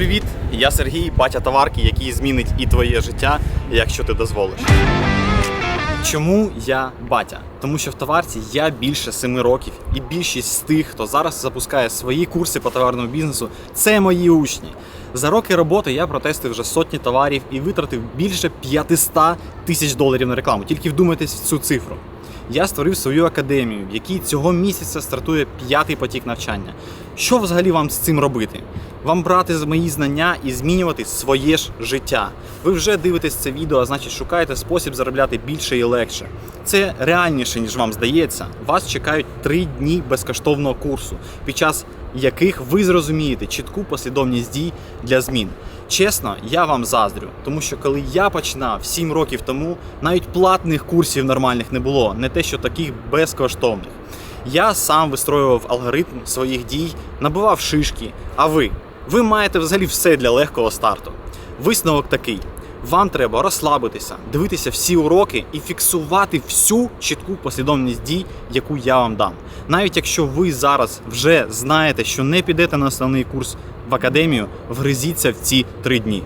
привіт! Я Сергій, батя товарки, який змінить і твоє життя, якщо ти дозволиш. Чому я батя? Тому що в товарці я більше семи років, і більшість з тих, хто зараз запускає свої курси по товарному бізнесу, це мої учні. За роки роботи я протестив вже сотні товарів і витратив більше 500 тисяч доларів на рекламу. Тільки вдумайтесь в цю цифру. Я створив свою академію, в якій цього місяця стартує п'ятий потік навчання. Що взагалі вам з цим робити? Вам брати мої знання і змінювати своє ж життя. Ви вже дивитесь це відео, а значить шукаєте спосіб заробляти більше і легше. Це реальніше, ніж вам здається. Вас чекають три дні безкоштовного курсу, під час яких ви зрозумієте чітку послідовність дій для змін. Чесно, я вам заздрю, тому що коли я починав 7 років тому, навіть платних курсів нормальних не було, не те, що таких безкоштовних. Я сам вистроював алгоритм своїх дій, набивав шишки. А ви? Ви маєте взагалі все для легкого старту. Висновок такий: вам треба розслабитися, дивитися всі уроки і фіксувати всю чітку послідовність дій, яку я вам дам. Навіть якщо ви зараз вже знаєте, що не підете на основний курс в академію, вгризіться в ці три дні.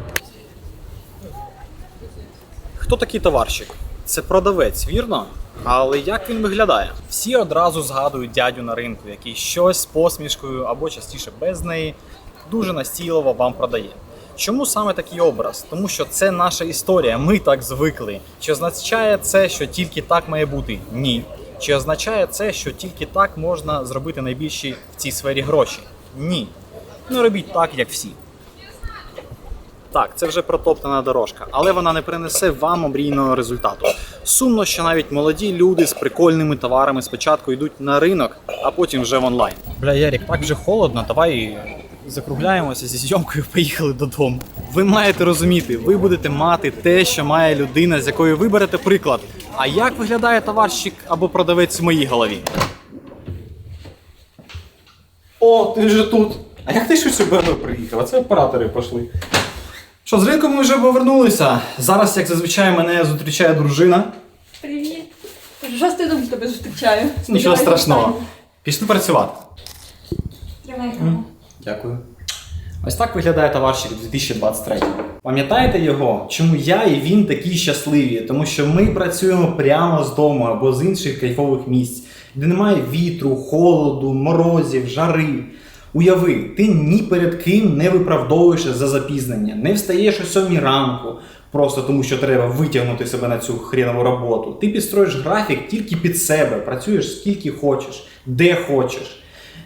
Хто такий товарщик? Це продавець, вірно? Але як він виглядає? Всі одразу згадують дядю на ринку, який щось з посмішкою або частіше без неї дуже настійливо вам продає. Чому саме такий образ? Тому що це наша історія, ми так звикли. Чи означає це, що тільки так має бути? Ні. Чи означає це, що тільки так можна зробити найбільші в цій сфері гроші? Ні. Ну робіть так, як всі. Так, це вже протоптана дорожка, але вона не принесе вам омрійного результату. Сумно, що навіть молоді люди з прикольними товарами спочатку йдуть на ринок, а потім вже в онлайн. Бля, Ярік, так вже холодно, давай закругляємося зі зйомкою, поїхали додому. Ви маєте розуміти, ви будете мати те, що має людина, з якої ви берете приклад. А як виглядає товарщик або продавець в моїй голові? О, ти вже тут. А як ти щось у БМВ приїхав? А це оператори пішли. Що, з ринку ми вже повернулися. Зараз, як зазвичай, мене зустрічає дружина. Привіт. Шостий дом тебе зустрічаю. Нічого страшного. Пішли працювати. Тримай. Дякую. Ось так виглядає товарщик 2023. Пам'ятаєте його? Чому я і він такі щасливі? Тому що ми працюємо прямо з дому або з інших кайфових місць, де немає вітру, холоду, морозів, жари. Уяви, ти ні перед ким не виправдовуєшся за запізнення, не встаєш о сьомій ранку, просто тому що треба витягнути себе на цю хрінову роботу. Ти підстроїш графік тільки під себе, працюєш скільки хочеш, де хочеш.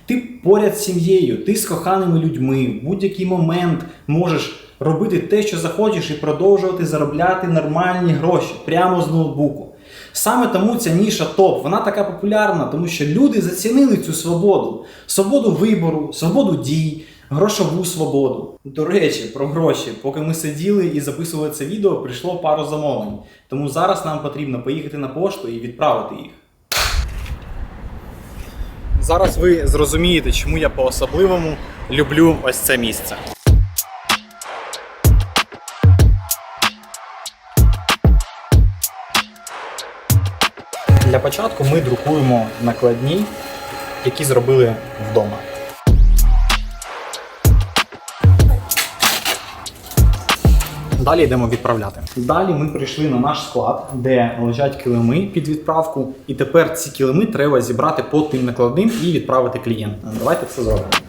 Ти поряд з сім'єю, ти з коханими людьми, в будь-який момент можеш робити те, що захочеш, і продовжувати заробляти нормальні гроші прямо з ноутбуку. Саме тому ця ніша топ, вона така популярна, тому що люди зацінили цю свободу, свободу вибору, свободу дій, грошову свободу. До речі, про гроші. Поки ми сиділи і записували це відео, прийшло пару замовлень. Тому зараз нам потрібно поїхати на пошту і відправити їх. Зараз ви зрозумієте, чому я по-особливому люблю ось це місце. Початку ми друкуємо накладні, які зробили вдома. Далі йдемо відправляти. Далі ми прийшли на наш склад, де лежать килими під відправку. І тепер ці килими треба зібрати по тим накладним і відправити клієнтам. Давайте це зробимо.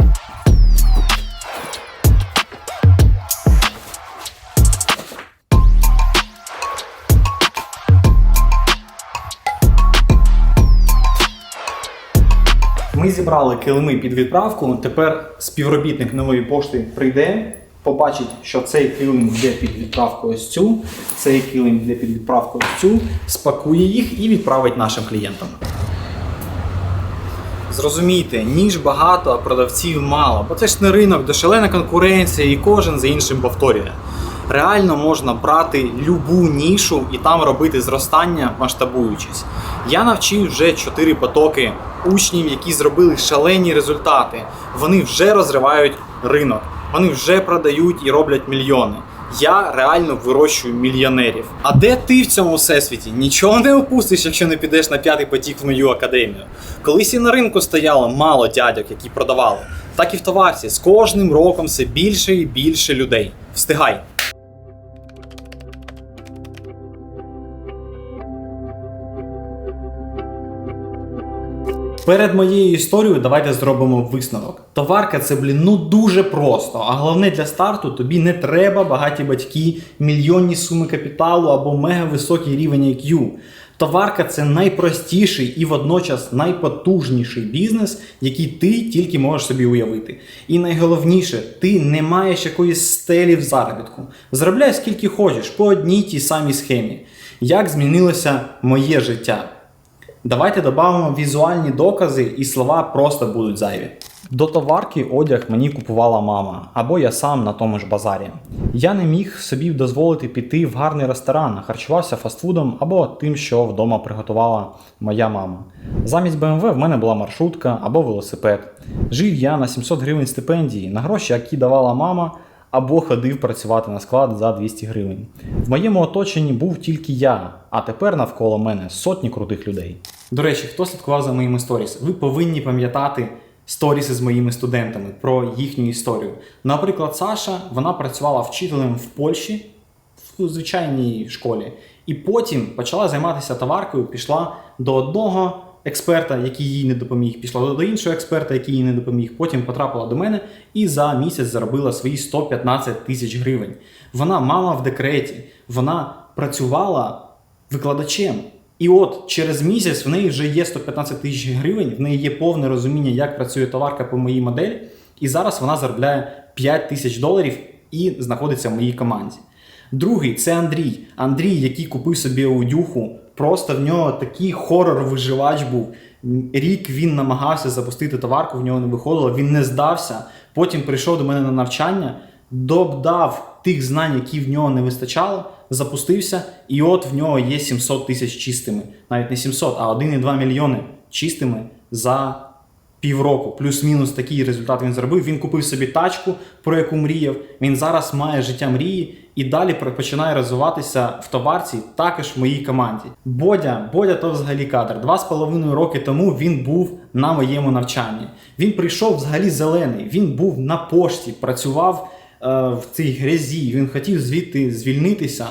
Зібрали килими під відправку. Тепер співробітник нової пошти прийде, побачить, що цей килим йде під відправку ось цю, цей килим йде під відправку ось цю, спакує їх і відправить нашим клієнтам. Зрозумійте, ніж багато, а продавців мало, бо це ж не ринок, де шалена конкуренція і кожен за іншим повторює. Реально можна брати любу нішу і там робити зростання, масштабуючись. Я навчив вже 4 потоки учнів, які зробили шалені результати. Вони вже розривають ринок, вони вже продають і роблять мільйони. Я реально вирощую мільйонерів. А де ти в цьому всесвіті? Нічого не опустиш, якщо не підеш на п'ятий потік в мою академію. Колись і на ринку стояло мало дядьок, які продавали. Так і в товарці. З кожним роком все більше і більше людей. Встигай! Перед моєю історією давайте зробимо висновок. Товарка це, блін, ну дуже просто. А головне для старту тобі не треба багаті батьки, мільйонні суми капіталу або мега високий рівень IQ. Товарка це найпростіший і водночас найпотужніший бізнес, який ти тільки можеш собі уявити. І найголовніше, ти не маєш якоїсь стелі в заробітку. Заробляй скільки хочеш, по одній тій самій схемі. Як змінилося моє життя? Давайте додамо візуальні докази, і слова просто будуть зайві. До товарки одяг мені купувала мама, або я сам на тому ж базарі. Я не міг собі дозволити піти в гарний ресторан, харчувався фастфудом або тим, що вдома приготувала моя мама. Замість BMW в мене була маршрутка або велосипед. Жив я на 700 гривень стипендії, на гроші, які давала мама, або ходив працювати на склад за 200 гривень. В моєму оточенні був тільки я, а тепер навколо мене сотні крутих людей. До речі, хто слідкував за моїми сторіс, ви повинні пам'ятати сторіси з моїми студентами про їхню історію. Наприклад, Саша вона працювала вчителем в Польщі в звичайній школі, і потім почала займатися товаркою, пішла до одного експерта, який їй не допоміг, пішла до іншого експерта, який їй не допоміг. Потім потрапила до мене і за місяць заробила свої 115 тисяч гривень. Вона мама в декреті, вона працювала викладачем. І от через місяць в неї вже є 115 тисяч гривень, в неї є повне розуміння, як працює товарка по моїй моделі. І зараз вона заробляє 5 тисяч доларів і знаходиться в моїй команді. Другий це Андрій. Андрій, який купив собі аудюху, просто в нього такий хорор-виживач був. Рік він намагався запустити товарку, в нього не виходило, він не здався. Потім прийшов до мене на навчання, додав тих знань, які в нього не вистачало, запустився, і от в нього є 700 тисяч чистими. Навіть не 700, а 1,2 мільйони чистими за півроку. Плюс-мінус такий результат він зробив. Він купив собі тачку, про яку мріяв. Він зараз має життя мрії і далі починає розвиватися в товарці, також в моїй команді. Бодя, Бодя то взагалі кадр. Два з половиною роки тому він був на моєму навчанні. Він прийшов взагалі зелений. Він був на пошті, працював е, в цій грязі. Він хотів звідти звільнитися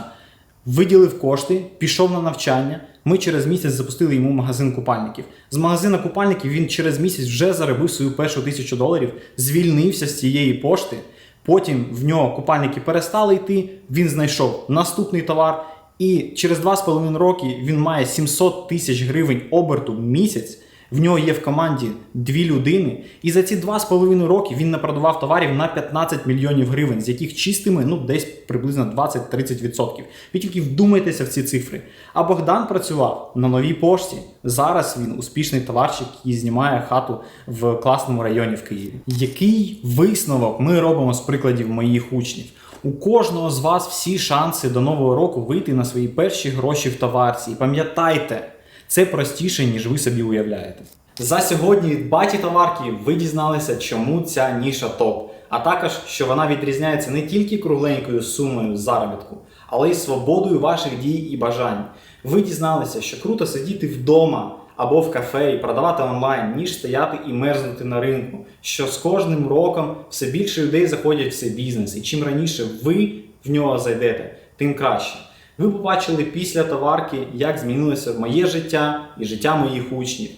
виділив кошти, пішов на навчання. Ми через місяць запустили йому магазин купальників. З магазина купальників він через місяць вже заробив свою першу тисячу доларів, звільнився з цієї пошти. Потім в нього купальники перестали йти. Він знайшов наступний товар. І через 2,5 роки він має 700 тисяч гривень оберту в місяць. В нього є в команді дві людини, і за ці 2,5 роки він напродавав товарів на 15 мільйонів гривень, з яких чистими ну десь приблизно 20-30%. Ви тільки вдумайтеся в ці цифри. А Богдан працював на новій пошті. Зараз він успішний товарщик і знімає хату в класному районі в Києві. Який висновок ми робимо з прикладів моїх учнів? У кожного з вас всі шанси до нового року вийти на свої перші гроші в товарці. І пам'ятайте, це простіше, ніж ви собі уявляєте. За сьогодні від баті товарки ви дізналися, чому ця ніша топ, а також що вона відрізняється не тільки кругленькою сумою заробітку, але й свободою ваших дій і бажань. Ви дізналися, що круто сидіти вдома або в кафе і продавати онлайн, ніж стояти і мерзнути на ринку. Що з кожним роком все більше людей заходять в цей бізнес, і чим раніше ви в нього зайдете, тим краще. Ви побачили після товарки, як змінилося моє життя і життя моїх учнів.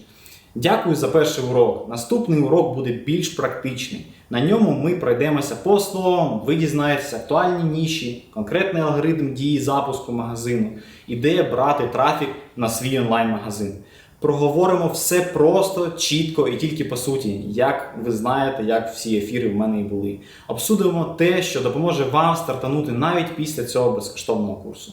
Дякую за перший урок. Наступний урок буде більш практичний. На ньому ми пройдемося по основам, ви дізнаєтеся актуальні ніші, конкретний алгоритм дії запуску магазину, ідея брати трафік на свій онлайн-магазин. Проговоримо все просто, чітко і тільки по суті, як ви знаєте, як всі ефіри в мене і були. Обсудимо те, що допоможе вам стартанути навіть після цього безкоштовного курсу.